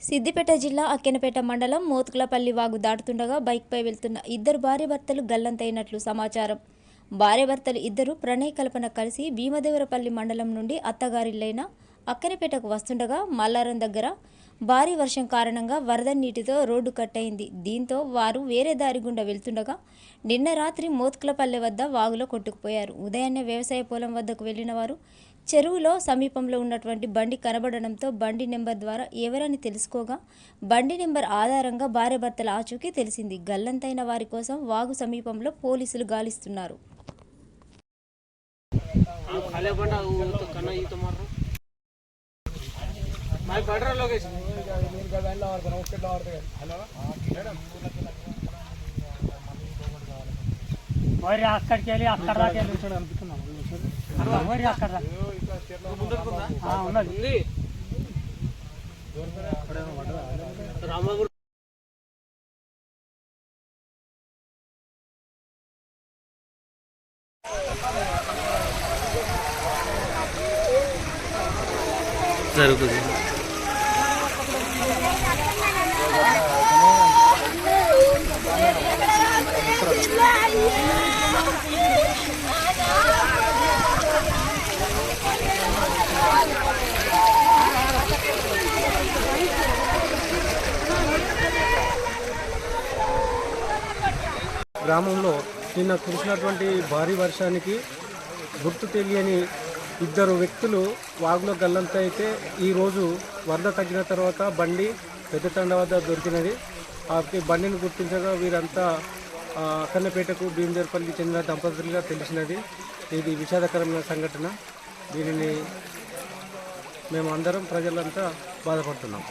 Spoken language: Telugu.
సిద్దిపేట జిల్లా అక్కెనపేట మండలం మోత్కులపల్లి వాగు దాటుతుండగా బైక్పై వెళ్తున్న ఇద్దరు భార్యభర్తలు గల్లంతైనట్లు సమాచారం. భార్యభర్తలు ఇద్దరు ప్రణయ కల్పన కలిసి భీమదేవరపల్లి మండలం నుండి అత్తగారిల్లైన అక్కరిపేటకు వస్తుండగా మల్లారం దగ్గర భారీ వర్షం కారణంగా వరద నీటితో రోడ్డు కట్టయింది. దీంతో వారు వేరే దారి గుండా వెళ్తుండగా నిన్న రాత్రి మోత్కులపల్లె వద్ద వాగులో కొట్టుకుపోయారు. ఉదయాన్నే వ్యవసాయ పొలం వద్దకు వెళ్ళిన వారు చెరువులో సమీపంలో ఉన్నటువంటి బండి కనబడడంతో బండి నెంబర్ ద్వారా ఎవరని తెలుసుకోగా బండి నెంబర్ ఆధారంగా భార్యభర్తల ఆచూకీ తెలిసింది. గల్లంతైన వారి కోసం వాగు సమీపంలో పోలీసులు గాలిస్తున్నారు. మరి అక్కడికి వెళ్ళి అక్కడ దాకా వెళ్ళి అనుకుంటున్నాం మరి అక్కడ ఉన్నది. రామగురు జరుగుతుంది. గ్రామంలో నిన్న కురిసినటువంటి భారీ వర్షానికి గుర్తు తెలియని ఇద్దరు వ్యక్తులు వాగులో గల్లంతా అయితే ఈరోజు వరద తగ్గిన తర్వాత బండి పెద్ద తండ వద్ద దొరికినది. ఆ బండిని గుర్తించగా వీరంతా అక్కన్నపేటకు భీమదేవరపల్లికి చెందిన దంపతులుగా తెలిసినది. ఇది విషాదకరమైన సంఘటన. దీనిని మేము అందరం ప్రజలంతా బాధపడుతున్నాం.